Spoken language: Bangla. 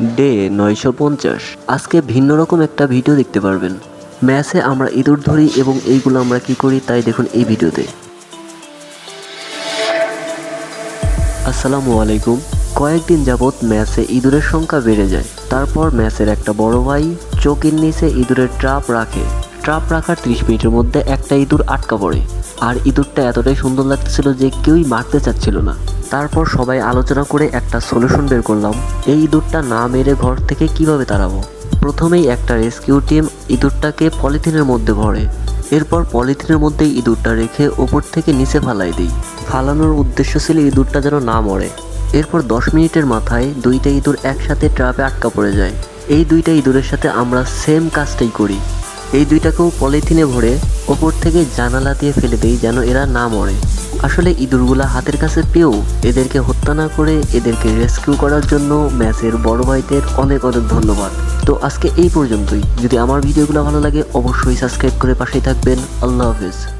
ডে নয়শো পঞ্চাশ। আজকে ভিন্ন রকম একটা ভিডিও দেখতে পারবেন। ম্যাচে আমরা ইঁদুর ধরি এবং এইগুলো আমরা কি করি তাই দেখুন এই ভিডিওতে। আসসালামু আলাইকুম। কয়েকদিন যাবৎ ম্যাচে ইঁদুরের সংখ্যা বেড়ে যায়। তারপর ম্যাচের একটা বড় ভাই চোখের নিচে ইঁদুরের ট্রাপ রাখে। ট্রাপ রাখার ত্রিশ মিনিটের মধ্যে একটা ইঁদুর আটকা পড়ে। আর ইঁদুরটা এতটাই সুন্দর লাগতেছিল যে কেউই মারতে চাচ্ছিল না। তারপর সবাই আলোচনা করে একটা সলিউশন বের করলাম। এই ইঁদুরটা না মেরে ঘর থেকে কীভাবে তাড়াবো? প্রথমেই একটা রেস্কিউ টিম ইঁদুরটাকে পলিথিনের মধ্যে ভরে। এরপর পলিথিনের মধ্যে ইঁদুরটা রেখে ওপর থেকে নিচে ফালাই দিই। ফালানোর উদ্দেশ্য ছিল ইঁদুরটা যেন না মরে। এরপর দশ মিনিটের মাথায় দুইটা ইঁদুর একসাথে ট্রাপে আটকা পড়ে যায়। এই দুইটা ইঁদুরের সাথে আমরা সেম কাজটাই করি। এই দুইটাকেও পলিথিনে ভরে ওপর থেকে জানালা দিয়ে ফেলে দেই যেন এরা না মরে। আসলে ইঁদুরগুলা হাতের কাছে পেয়েও এদেরকে হত্যা না করে এদেরকে রেস্কিউ করার জন্য ম্যাচের বড় ভাইদের অনেক অনেক ধন্যবাদ। তো আজকে এই পর্যন্তই। যদি আমার ভিডিওগুলো ভালো লাগে, অবশ্যই সাবস্ক্রাইব করে পাশেই থাকবেন। আল্লাহ হাফিজ।